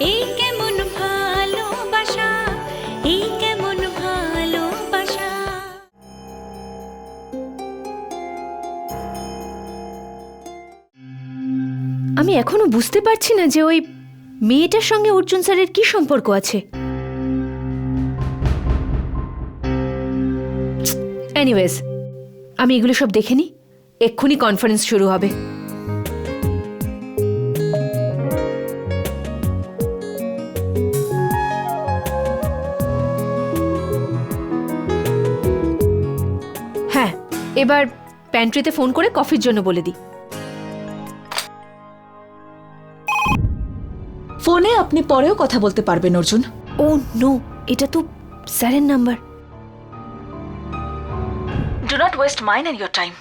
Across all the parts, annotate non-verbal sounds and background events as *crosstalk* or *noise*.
এই আমি এখনও বুঝতে পারছি না যে ওই মেয়েটার সঙ্গে অর্জুন স্যারের কি সম্পর্ক আছে। আমি এগুলো সব দেখে এক্ষুনি কনফারেন্স শুরু হবে। এবার প্যান্ট্রিতে ফোন করে কফির জন্য বলে দিই। ফোনে আপনি পরেও কথা বলতে পারবেন অর্জুন। ও নো এটা তো স্যারের number do not waste mine and your time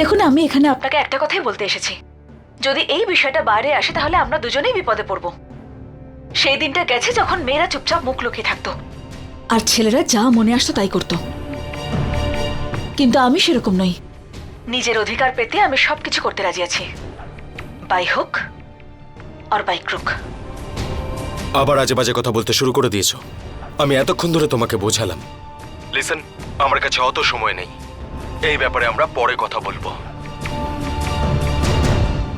দেখুন আমি এখানে আপনাকে একটা কথাই বলতে এসেছি। যদি এই বিষয়টা বাইরে আসে তাহলে আমরা দুজনেই বিপদে পড়ব। সেই দিনটা গেছে যখন মেয়েরা চুপচাপ মুখ লুকিয়ে থাকতো। আর ছেলেরা যা মনে আসতো তাই করতো। কিন্তু আমি সেরকম নই। নিজের অধিকার পেতে আমি সবকিছু করতে রাজি আছি। বাই হোক আর বাই ক্রুক আবার আজে বাজে কথা বলতে শুরু করে দিয়েছ। আমি এতক্ষণ ধরে তোমাকে বোঝালাম। লিসেন আমার কাছে অত সময় নেই। এই ব্যাপারে আমরা পরে কথা বলব।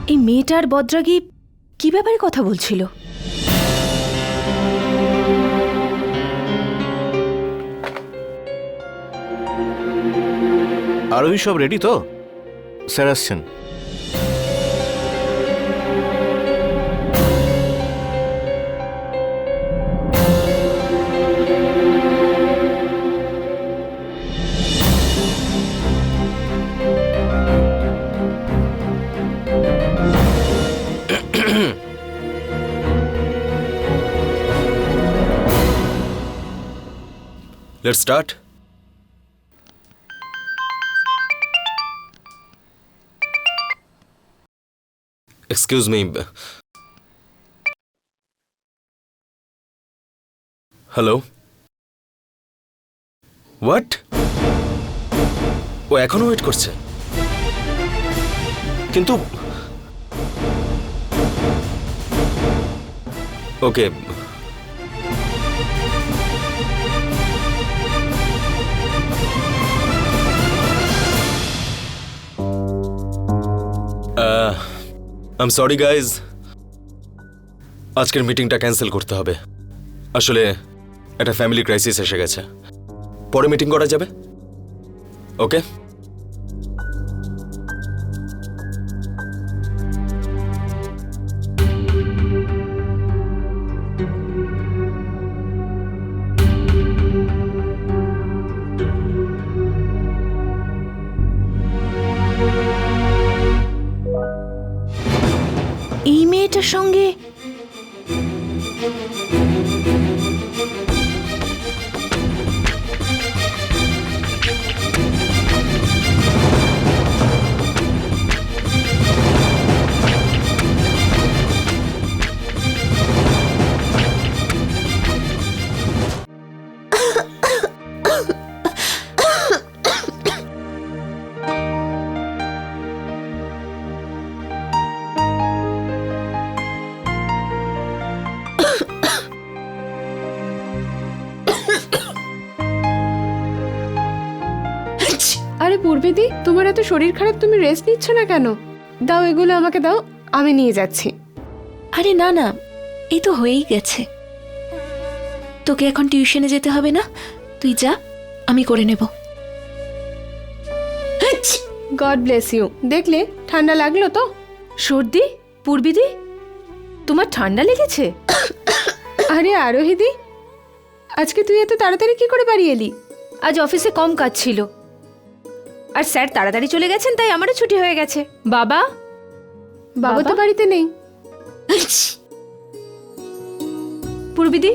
এই মেয়েটার বদ্রাগী কি ব্যাপারে কথা বলছিল? আর ওই সব রেডি তো? স্যার আসছেন let's start excuse me hello what ও এখনও ওয়েট করছে। কিন্তু ওকে আম সরি গাইজ আজকের মিটিংটা ক্যান্সেল করতে হবে। আসলে, একটা ফ্যামিলি ক্রাইসিস এসে গেছে। পরে মিটিং করা যাবে? ওকে সঙ্গে আরে তোমার এত শরীর খারাপ তুমি রেস্ট নিচ্ছ না কেন? দাও এগুলো আমাকে দাও আমি নিয়ে যাচ্ছি। আরে না না এই তো হয়েই গেছে। তোকে এখন টিউশনে যেতে হবে না? তুই যা আমি করে নেব। গড ব্লেস ইউ দেখলে ঠান্ডা লাগল তো? সর্দি? পূর্বিদি? তোমার ঠান্ডা লেগেছে? আরে আরোহিদি আজকে তুই এত তাড়াতাড়ি কি করে বাড়ি এলি? আজ অফিসে কম কাজ ছিল। আর স্যার তাড়াতাড়ি চলে গেছেন তাই আমারও ছুটি হয়ে গেছে। বাবা? বাবা তো বাড়িতে নেই। পূর্বিদি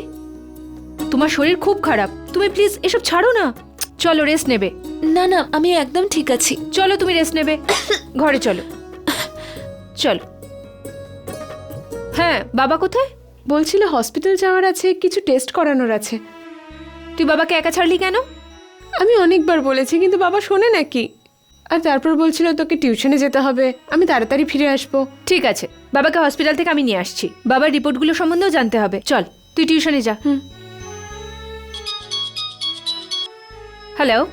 তোমার শরীর খুব খারাপ। তুমি প্লিজ এসব ছাড়ো না। চলো রেস্ট নেবে। না না আমি একদম ঠিক আছি। চলো তুমি রেস্ট নেবে। ঘরে চলো। চলো। হ্যাঁ বাবা কোথায়? বলছিল হসপিটাল যাওয়ার আছে কিছু টেস্ট করানোর আছে। তুই বাবাকে একা ছাড়লি কেন? আমি অনেকবার বলেছি কিন্তু বাবা শোনে নাকি। আর তারপর বলছিল তোকে টিউশনে যেতে হবে। আমি তাড়াতাড়ি ফিরে আসব। ঠিক আছে বাবাকে হসপিটাল থেকে আমি নিয়ে আসছি। বাবার রিপোর্টগুলো সম্বন্ধেও জানতে হবে। চল তুই টিউশনে যা। হুম। হ্যালো?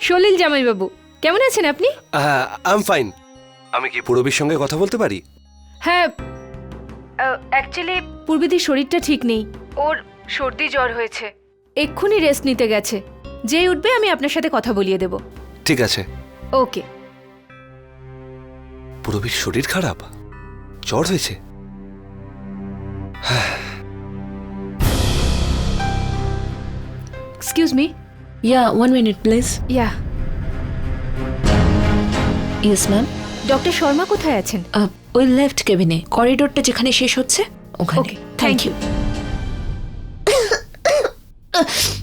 সলিল জামাইবাবু কেমন আছেন আপনি? আই এম ফাইন আমি কি পূরবীর সঙ্গে কথা বলতে পারি? হ্যাঁ অ্যাকচুয়ালি পূর্বিদির শরীরটা ঠিক নেই। ওর সর্দি জ্বর হয়েছে। এক্ষুনি রেস্ট নিতে গেছে। যেই উঠবে আমি আপনার সাথে কথা বলিয়ে দেব। ঠিক আছে। ওকে। পূরবীর শরীর খারাপ? জ্বর হয়েছে? Excuse me yeah one minute please yeah yes ma'am doctor Sharma কোথায় আছেন? ওই লেফট কেবিনে করিডোরটা যেখানে শেষ হচ্ছে ওখানে। Okay, থ্যাংক ইউ আপনি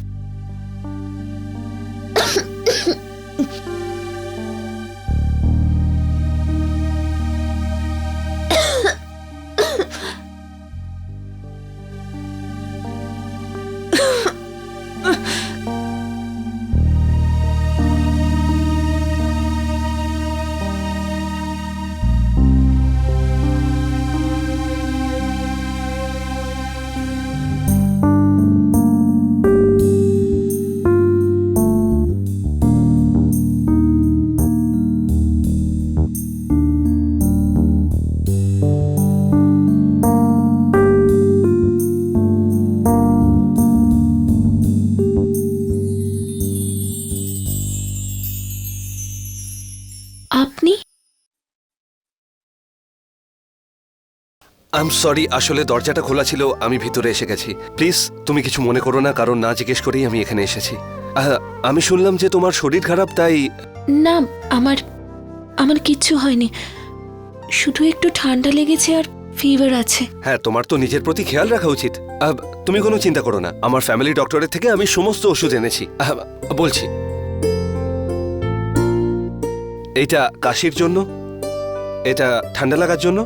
আই এম সরি আসলে দরজাটা খোলা ছিল আমি ভিতরে এসে গেছি। প্লিজ তুমি কিছু মনে করো না কারণ না জিজ্ঞেস করেই আমি এখানে এসেছি। আহ, আমি শুনলাম যে তোমার শরীর খারাপ তাই না আমার আমার কিচ্ছু হয়নি। শুধু একটু ঠান্ডা লেগেছে আর ফিভার আছে। হ্যাঁ তোমার তো নিজের প্রতি খেয়াল রাখা উচিত। আহ, তুমি কোনো চিন্তা করো না। আমার ফ্যামিলি ডক্টরের থেকে আমি সমস্ত ওষুধ এনেছি। আহ, বলছি। এটা কাশির জন্য? এটা ঠান্ডা লাগার জন্য?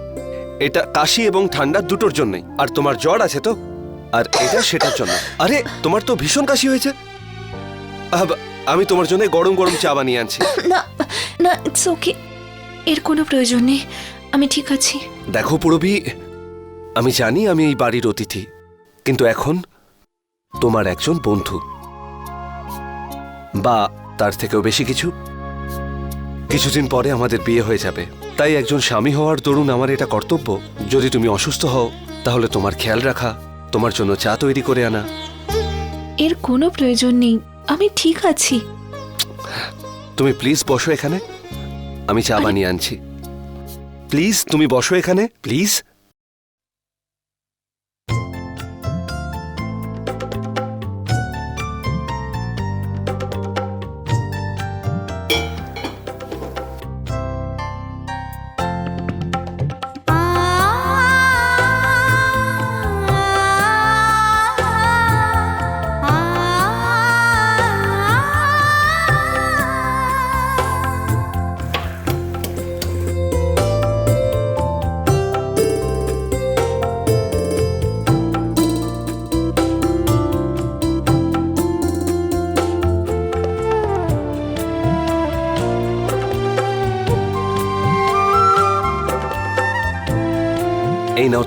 এটা কাশি এবং ঠান্ডা দুটোর জন্যই। আর তোমার জ্বর আছে তো? আর এটা সেটার জন্য। আরে তোমার তো ভীষণ কাশি হয়েছে। আমি তোমার জন্য গরম গরম চা বানিয়ে আনছি। না না ইটস ওকে এর কোনো প্রয়োজন নেই। আমি ঠিক আছি। দেখো পুরবি আমি জানি আমি এই বাড়ির অতিথি। কিন্তু এখন তোমার একজন বন্ধু। বা তার থেকেও বেশি কিছু। কিছুদিন পরে আমাদের বিয়ে হয়ে যাবে। তাই একজন স্বামী হওয়ার দরুন আমার এটা কর্তব্য। যদি তুমি অসুস্থ হও তাহলে তোমার খেয়াল রাখা তোমার জন্য চা তৈরি করে আনা। এর কোনো প্রয়োজন নেই আমি ঠিক আছি। তুমি প্লিজ বসো এখানে। আমি চা বানিয়ে আনছি। প্লিজ তুমি বসো এখানে প্লিজ।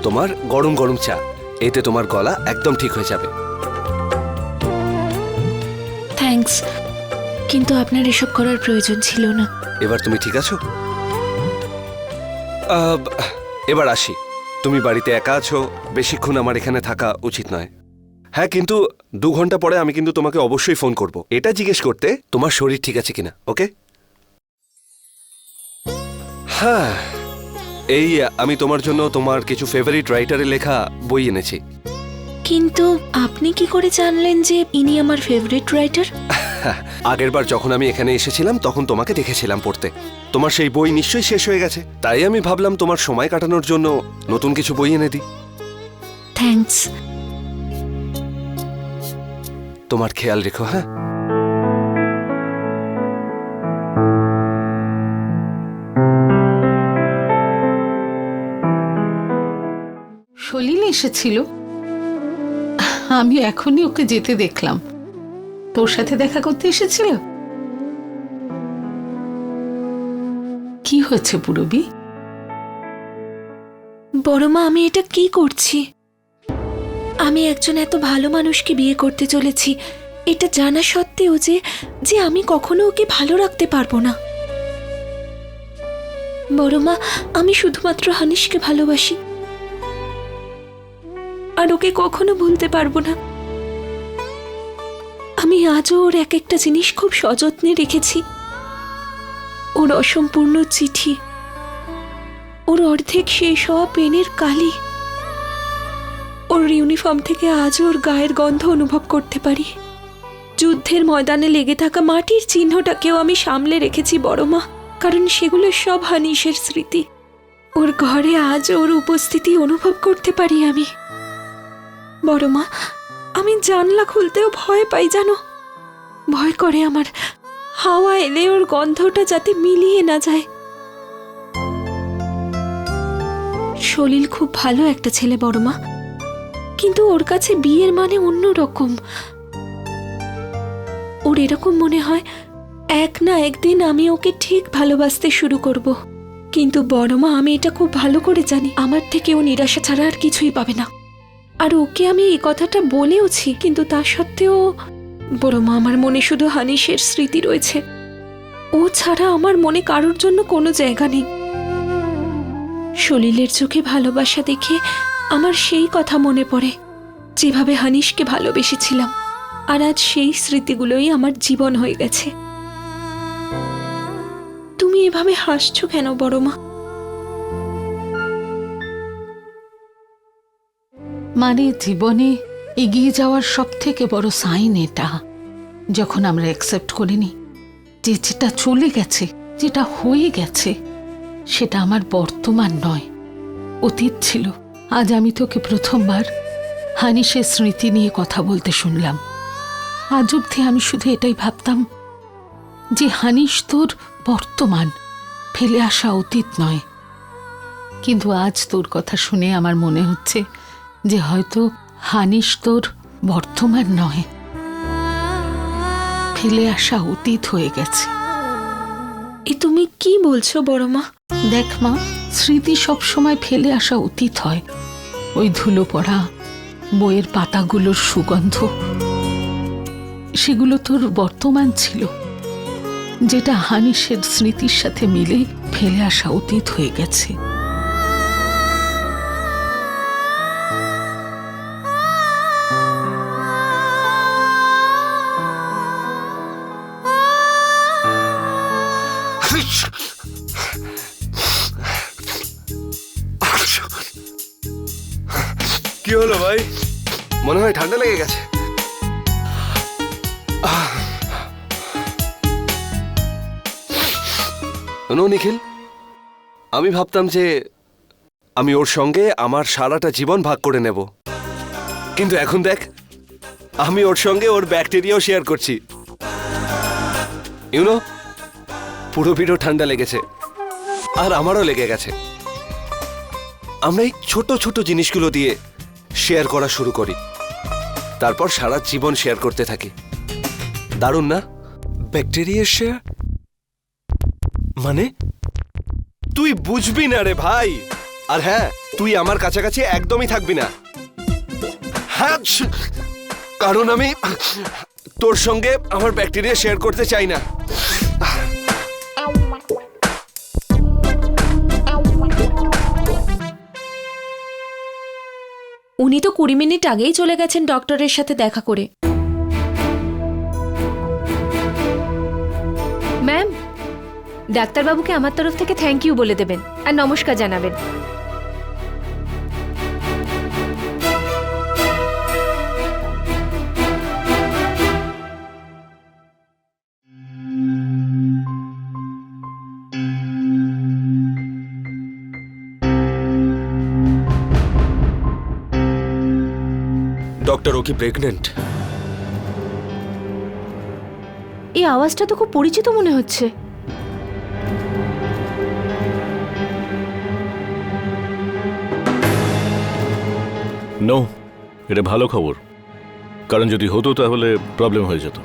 তোমার গরম গরম চা। এতে তোমার গলা একদম ঠিক হয়ে যাবে। থ্যাঙ্কস কিন্তু আপনার এসব করার প্রয়োজন ছিল না। এবার তুমি ঠিক আছো? আহ, এবার আসি। তুমি বাড়িতে একা আছো বেশিক্ষণ আমার এখানে থাকা উচিত নয়। হ্যাঁ কিন্তু দু ঘণ্টা পরে আমি কিন্তু তোমাকে অবশ্যই ফোন করব। এটা জিজ্ঞেস করতে তোমার শরীর ঠিক আছে কিনা ওকে? হ্যাঁ এই আমি তোমার জন্য তোমার কিছু ফেভারিট রাইটারের লেখা বই এনেছি। কিন্তু আপনি কি করে জানলেন যে ইনি আমার ফেভারিট রাইটার *laughs* আগের বার যখন আমি এখানে এসেছিলাম তখন তোমাকে দেখেছিলাম পড়তে। তোমার সেই বই নিশ্চয়ই শেষ হয়ে গেছে। তাই আমি ভাবলাম তোমার সময় কাটানোর জন্য নতুন কিছু বই এনে দিই। থ্যাঙ্কস তোমার খেয়াল রেখো হ্যাঁ? এসেছিল? আমি এখনই ওকে যেতে দেখলাম। তোর সাথে দেখা করতে এসেছিল? কি হয়েছে পুরবি? বড় মা আমি এটা কি করছি? আমি একজন এত ভালো মানুষকে বিয়ে করতে চলেছি। এটা জানা সত্ত্বেও যে যে আমি কখনো ওকে ভালো রাখতে পারব না। বড় মা আমি শুধুমাত্র হানিশকে ভালোবাসি। আর ওকে কখনো ভুলতে পারব না। আমি আজও ওর এক একটা জিনিস খুব সযত্নে রেখেছি। ওর অসম্পূর্ণ চিঠি, ওর অর্ধেক শেষ হওয়া পেনের কালি, ওর ইউনিফর্ম থেকে আজও ওর গায়ের গন্ধ অনুভব করতে পারি। যুদ্ধের ময়দানে লেগে থাকা মাটির চিহ্নটাকেও আমি সামলে রেখেছি বড় মা, কারণ সেগুলো সব হানিসের স্মৃতি। ওর ঘরে আজ ওর উপস্থিতি অনুভব করতে পারি আমি। বড় মা, আমি জানলা খুলতেও ভয় পাই, জানো? ভয় করে আমার হাওয়া এলে ওর গন্ধটা যাতে মিলিয়ে না যায়। সলিল খুব ভালো একটা ছেলে, বড় মা। কিন্তু ওর কাছে বিয়ের মানে অন্য রকম। ওর এরকম মনে হয়, এক না একদিন আমি ওকে ঠিক ভালোবাসতে শুরু করব। কিন্তু বড় মা, আমি এটা খুব ভালো করে জানি। আমার থেকে ও নিরাশা ছাড়া আর কিছুই পাবে না। আর ওকে আমি এই কথাটা বলেওছি, কিন্তু তা সত্ত্বেও বড় মা আমার মনে শুধু হানিসের স্মৃতি রয়েছে। ও ছাড়া আমার মনে কারোর জন্য কোনো জায়গা নেই। সলিলের চোখে ভালোবাসা দেখে আমার সেই কথা মনে পড়ে, যেভাবে হানিশকে ভালোবেসেছিলাম, আর আজ সেই স্মৃতিগুলোই আমার জীবন হয়ে গেছে। তুমি এভাবে হাসছো কেন বড় মা মানে জীবনে এগিয়ে যাওয়ার সব থেকে বড় সাইন এটা, যখন আমরা অ্যাকসেপ্ট করিনি যে যেটা চলে গেছে, যেটা হয়ে গেছে, সেটা আমার বর্তমান নয়, অতীত ছিল। আজ আমি তোকে প্রথমবার হানিসের স্মৃতি নিয়ে কথা বলতে শুনলাম। আজ অব্দি আমি শুধু এটাই ভাবতাম যে হানিস তোর বর্তমান, ফেলে আসা অতীত নয়। কিন্তু আজ তোর কথা শুনে আমার মনে হচ্ছে যে হয়তো হানিস তোর বর্তমান নয় ফেলে আসা অতীত হয়ে গেছে। এ তুমি কি বলছো বড় মা? দেখ মা স্মৃতি সবসময় ফেলে আসা অতীত হয়। ওই ধুলো পড়া বইয়ের পাতাগুলোর সুগন্ধ সেগুলো তোর বর্তমান ছিল। যেটা হানিসের স্মৃতির সাথে মিলে ফেলে আসা অতীত হয়ে গেছে। কি হলো ভাই? মনে হয় ঠান্ডা লেগে গেছে। নিখিল, আমি ভাবতাম যে আমি ওর সঙ্গে আমার সারাটা জীবন ভাগ করে নেব। কিন্তু এখন দেখ, আমি ওর সঙ্গে ওর ব্যাকটেরিয়াও শেয়ার করছি। ইউনো পুরো পিঠও ঠান্ডা লেগেছে। আর আমারও লেগে গেছে। আমরা এই ছোট ছোট জিনিসগুলো দিয়ে শেয়ার করা শুরু করি। তারপর সারা জীবন শেয়ার করতে থাকি। দারুণ না? Bacteria share? মানে? তুই বুঝবি না রে ভাই। আর হ্যাঁ তুই আমার কাছাকাছি একদমই থাকবি না। হ্যাঁ কারণ আমি তোর সঙ্গে আমার ব্যাকটেরিয়া শেয়ার করতে চাই না। উনি তো কুড়ি মিনিট আগেই চলে গেছেন ডক্টরের সাথে দেখা করে। ম্যাম, ডাক্তারবাবুকে আমার তরফ থেকে থ্যাংক ইউ বলে দেবেন আর নমস্কার জানাবেন। ডক্টর ও কি প্রেগনেন্ট এই আওয়াজটা তো খুব পরিচিত মনে হচ্ছে। নো এটা ভালো খবর। কারণ যদি হতো তাহলে প্রবলেম হয়ে যেত।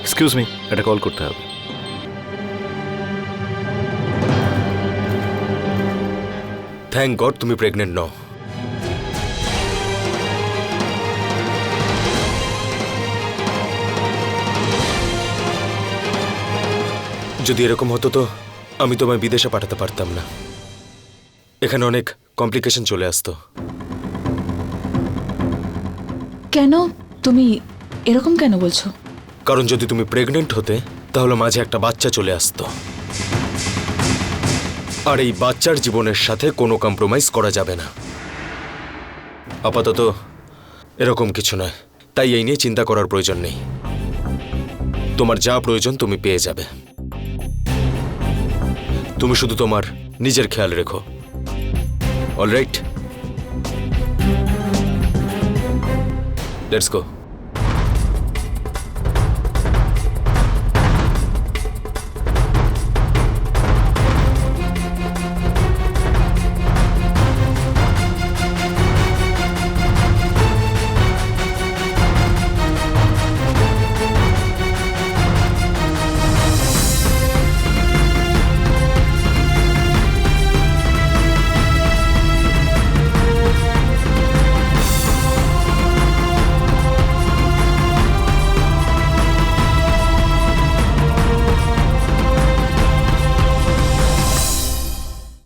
এক্সকিউজ মি এটা কল করতে হবে। থ্যাংক গড তুমি প্রেগনেন্ট নও। যদি এরকম হতো তো আমি তোমায় বিদেশে পাঠাতে পারতাম না। এখানে অনেক কমপ্লিকেশন চলে আসতো। কেন? তুমি এরকম কেন বলছো? কারণ যদি তুমি প্রেগনেন্ট হতে তাহলে মাঝে একটা বাচ্চা চলে আসতো। আর এই বাচ্চার জীবনের সাথে কোনো কম্প্রোমাইজ করা যাবে না। আপাতত এরকম কিছু নয়। তাই এই নিয়ে চিন্তা করার প্রয়োজন নেই। তোমার যা প্রয়োজন তুমি পেয়ে যাবে। তুমি শুধু তোমার নিজের খেয়াল রেখো। Alright let's go